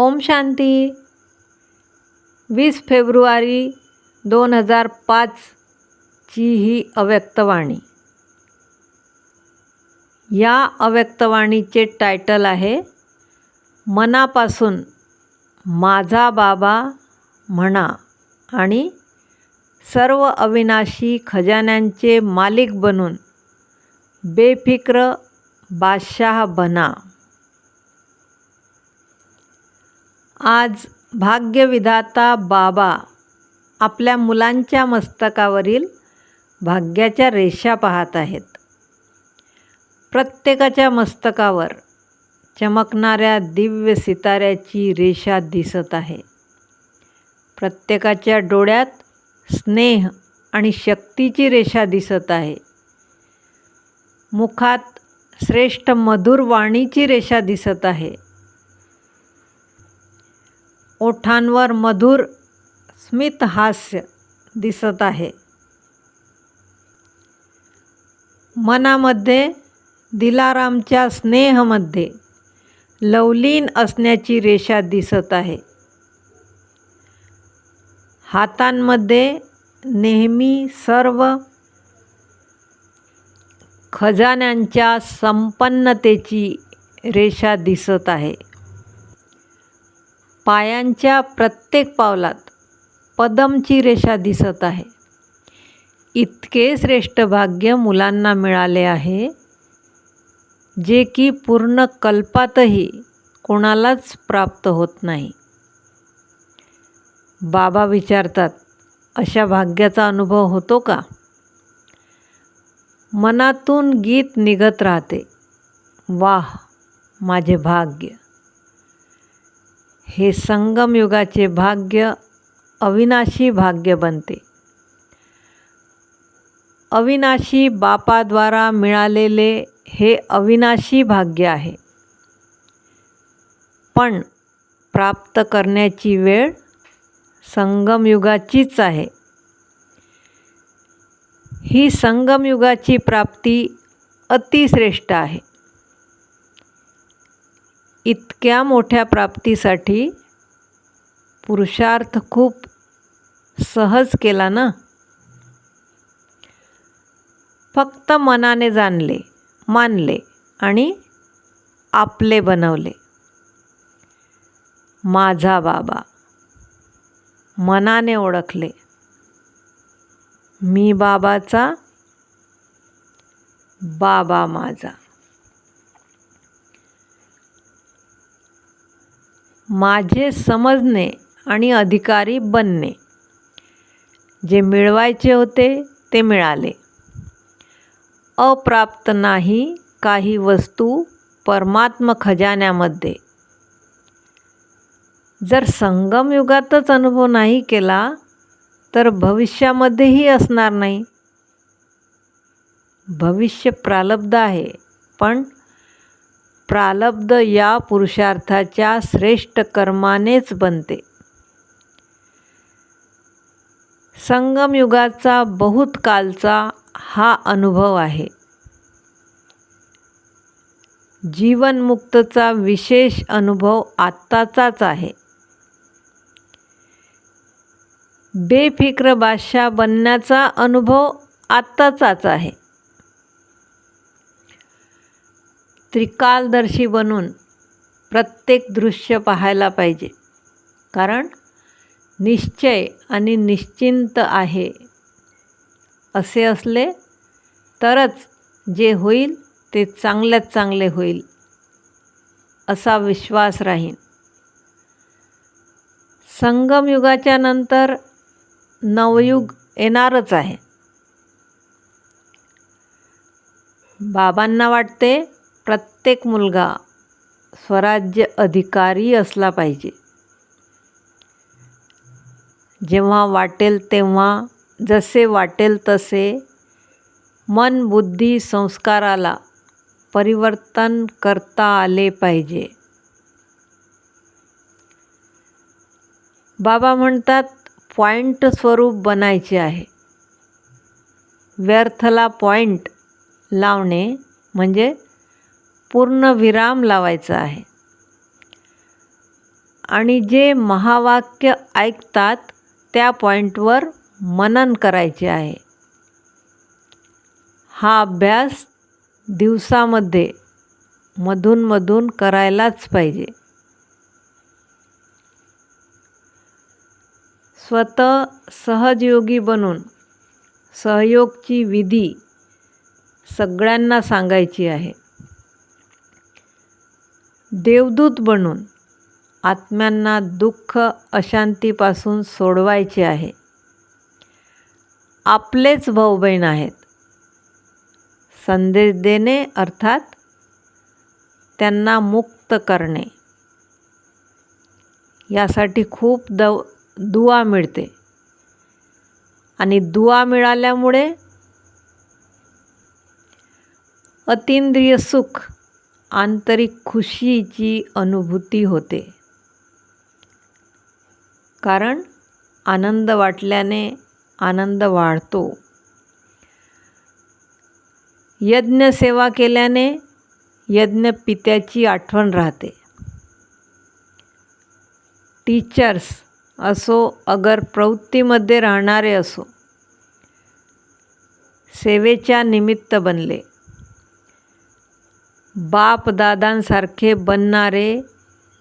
ओम शांती. वीस फेब्रुवारी दोन हजार पाचची ही अव्यक्तवाणी. या अव्यक्तवाणीचे टायटल आहे मनापासून माझा बाबा म्हणा आणि सर्व अविनाशी खजान्यांचे मालिक बनून बेफिक्र बादशाह बना. आज भाग्यविधाता बाबा आपल्या मुलांच्या मस्तकावरील भाग्याच्या रेषा पाहत आहेत. प्रत्येकाच्या मस्तकावर चमकणाऱ्या दिव्य सिताऱ्याची रेषा दिसत आहे. प्रत्येकाच्या डोळ्यात स्नेह आणि शक्तीची रेषा दिसत आहे. मुखात श्रेष्ठ मधुर वाणीची रेषा दिसत आहे. ओठांवर मधुर स्मित हास्य दिसत आहे. मनामध्ये दिलारामच्या स्नेहमध्ये लवलीन असण्याची रेषा दिसत आहे. हातांमध्ये नेहमी सर्व खजान्यांच्या संपन्नतेची रेषा दिसत आहे. पायांच्या प्रत्येक पावलात पदमची रेषा दिसत आहे. इतके श्रेष्ठ भाग्य मुलांना मिळाले आहे जे की पूर्ण कल्पातही कोणालाच प्राप्त होत नाही. बाबा विचारतात अशा भाग्याचा अनुभव होतो का? मनातून गीत निघत राहते. वाह माझे भाग्य. हे संगमयुगाचे भाग्य अविनाशी भाग्य बनते. अविनाशी बापाद्वारा मिळालेले हे अविनाशी भाग्य आहे. पण प्राप्त करण्याची वेळ संगमयुगाचीच आहे. ही संगमयुगाची प्राप्ती अतिश्रेष्ठ आहे. इतक्या मोठ्या प्राप्तीसाठी पुरुषार्थ खूप सहज केला ना? फक्त मनाने जाणले मानले आणि आपले बनवले. माझा बाबा मनाने ओळखले. मी बाबाचा बाबा माझा. माझे समजणे आणि अधिकारी बनणे. जे मिळवायचे होते ते मिळाले. अप्राप्त नाही काही वस्तू परमात्म खजान्यामध्ये. जर संगमयुगातच अनुभव नाही केला तर भविष्यामध्येही असणार नाही. भविष्य प्रालब्ध आहे पण प्रालब्ध या पुरुषार्थाच्या श्रेष्ठ कर्मानेच बनते. संगमयुगाचा बहुत कालचा हा अनुभव आहे. जीवनमुक्तचा विशेष अनुभव आत्ताचाच आहे. बेफिक्र बादशाह बनण्याचा अनुभव आत्ताचाच आहे. त्रिकालदर्शी बनून प्रत्येक दृश्य पाहायला पाहिजे. कारण निश्चय आणि निश्चिंत आहे. असे असले तरच जे होईल ते चांगल्यात चांगले होईल असा विश्वास राहीन. संगमयुगाच्या नंतर नवयुग येणारच आहे. बाबांना वाटते प्रत्येक मुलगा स्वराज्य अधिकारी असला पाहिजे. जेव्हा वाटेल तेव्हा जसे वाटेल तसे मन बुद्धी संस्काराला परिवर्तन करता आले पाहिजे. बाबा म्हणतात पॉईंट स्वरूप बनायचे आहे. व्यर्थला पॉईंट लावणे म्हणजे पूर्ण विराम लावायचा आहे. आणि जे महावाक्य ऐकतात त्या पॉईंटवर मनन करायचे आहे. हा अभ्यास दिवसामध्ये मधूनमधून करायलाच पाहिजे. स्वतः सहजयोगी बनून सहयोगची विधी सगळ्यांना सांगायची आहे. देवदूत बनून आत्म्यांना दुःख अशांतीपासून सोडवायचे आहे. आपलेच भाऊ बहीण आहेत. संदेश देणे अर्थात त्यांना मुक्त करणे. यासाठी खूप दव दुवा मिळते. आणि दुवा मिळाल्यामुळे अतिंद्रिय सुख आंतरिक खुशीची अनुभूती होते. कारण आनंद वाटल्याने आनंद वाढतो. यज्ञ सेवा केल्याने यज्ञपित्याची आठवण राहते. टीचर्स असो अगर प्रवृत्तीमध्ये राहणारे असो सेवेच्या निमित्त बनले. बापदादांसारखे बनणारे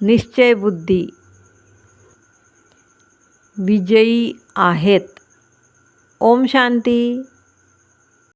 निश्चयबुद्धी विजयी आहेत. ओम शांती.